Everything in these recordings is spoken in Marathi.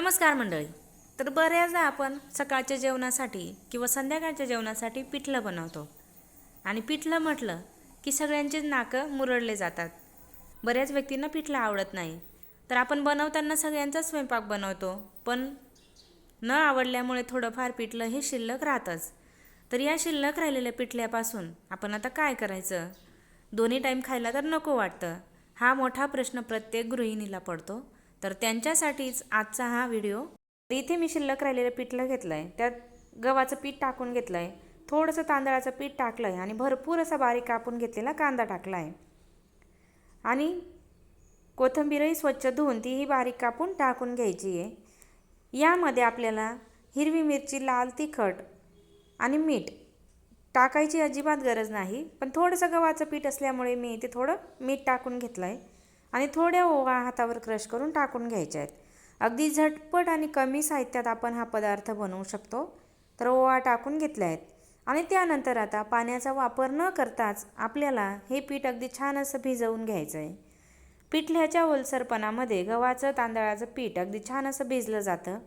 नमस्कार मंडळी. तर बऱ्याचदा आपण सकाळच्या जेवणासाठी किंवा संध्याकाळच्या जेवणासाठी पिठलं बनवतो. आणि पिठलं म्हटलं की सगळ्यांचेच नाकं मुरडले जातात. बऱ्याच व्यक्तींना पिठलं आवडत नाही. तर आपण बनवताना सगळ्यांचाच स्वयंपाक बनवतो पण न आवडल्यामुळे थोडंफार पिठलं हे शिल्लक राहतंच. तर या शिल्लक राहिलेल्या पिठल्यापासून आपण आता काय करायचं? दोन्ही टाईम खायला तर नको वाटतं. हा मोठा प्रश्न प्रत्येक गृहिणीला पडतो. तर त्यांच्यासाठीच आजचा हा व्हिडिओ. तर इथे मी शिल्लक राहिलेलं पिठलं घेतलं आहे त्यात गव्हाचं पीठ टाकून घेतलं आहे थोडंसं तांदळाचं पीठ टाकलं आहे आणि भरपूर असा बारीक कापून घेतलेला कांदा टाकला आहे आणि कोथिंबीरही स्वच्छ धुवून तीही बारीक कापून टाकून घ्यायची आहे. यामध्ये आपल्याला हिरवी मिरची लाल तिखट आणि मीठ टाकायची अजिबात गरज नाही. पण थोडंसं गव्हाचं पीठ असल्यामुळे मी इथे थोडं मीठ टाकून घेतलं आहे आणि थोड्या ओवा हातावर क्रश करून टाकून घ्यायच्या आहेत. अगदी झटपट आणि कमी साहित्यात आपण हा पदार्थ बनवू शकतो. तर ओवा टाकून घेतल्या आहेत. आणि त्यानंतर आता पाण्याचा वापर न करताच आपल्याला हे पीठ अगदी छान असं भिजवून घ्यायचं आहे पिठल्याच्या ओलसरपणामध्ये गव्हाचं तांदळाचं पीठ अगदी छान असं भिजलं जातं.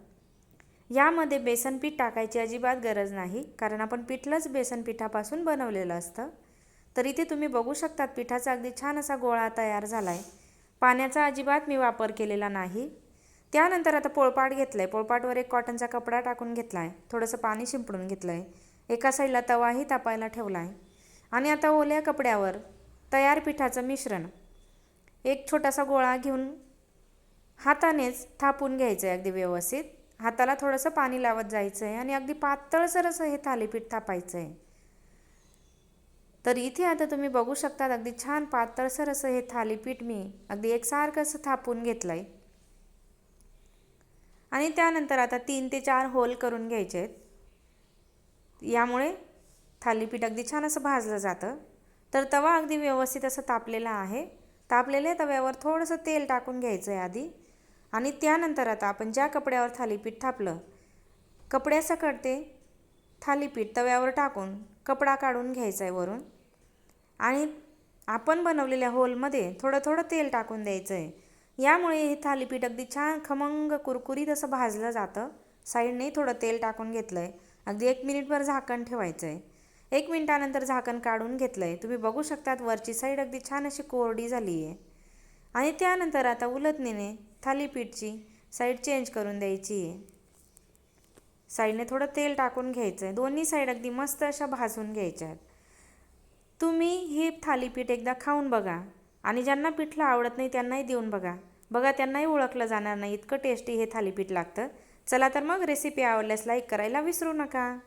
यामध्ये बेसन पीठ टाकायची अजिबात गरज नाही कारण आपण पिठलंच बेसन पिठापासून बनवलेलं असतं. तर इथे तुम्ही बघू शकतात पिठाचा अगदी छान असा गोळा तयार झाला आहे पाण्याचा अजिबात मी वापर केलेला नाही. त्यानंतर आता पोळपाट घेतलं आहे पोळपाटवर एक कॉटनचा कपडा टाकून घेतला आहे थोडंसं पाणी शिंपडून घेतलं आहे एका साईडला तवाही तापायला ठेवला आहे आणि आता ओल्या कपड्यावर तयार पिठाचं मिश्रण. एक छोटासा गोळा घेऊन हातानेच थापून घ्यायचं आहे अगदी व्यवस्थित. हाताला थोडंसं पाणी लावत जायचं आहे आणि अगदी पातळसर असं हे थालीपीठ थापायचं आहे तर इथे आता तुम्ही बघू शकतात अगदी छान पातळसर असं हे थालीपीठ मी अगदी एकसारखं असं थापून घेतलं आहे आणि त्यानंतर आता तीन ते चार होल करून घ्यायचे आहेत. यामुळे थालीपीठ अगदी छान असं भाजलं जातं. तर तवा अगदी व्यवस्थित असं तापलेला आहे. तापलेल्या तव्यावर थोडंसं तेल टाकून घ्यायचं आहे आधी. आणि त्यानंतर आता आपण ज्या कपड्यावर थालीपीठ थापलं कपड्यासकट ते थालीपीठ तव्यावर टाकून कपडा काढून घ्यायचा आहे वरून. आणि आपण बनवलेल्या होलमध्ये थोडं थोडं तेल टाकून द्यायचं आहे. यामुळे हे थालीपीठ अगदी छान खमंग कुरकुरीत असं भाजलं जातं. साईडने थोडं तेल टाकून घेतलं आहे अगदी एक मिनिटभर झाकण ठेवायचं आहे एक मिनिटानंतर झाकण काढून घेतलं आहे तुम्ही बघू शकतात वरची साईड अगदी छान अशी कोरडी झाली आहे आणि त्यानंतर आता उलटणीने थालीपीठची साईड चेंज करून द्यायची आहे साईडने थोडं तेल टाकून घ्यायचं आहे दोन्ही साईड अगदी मस्त अशा भाजून घ्यायच्या आहेत. तुम्ही हे थालीपीठ एकदा खाऊन बघा आणि ज्यांना पिठलं आवडत नाही त्यांनाही देऊन बघा. बघा त्यांनाही ओळखलं जाणार नाही इतकं टेस्टी हे थालीपीठ लागतं. चला तर मग रेसिपी आवडल्यास लाईक करायला विसरू नका.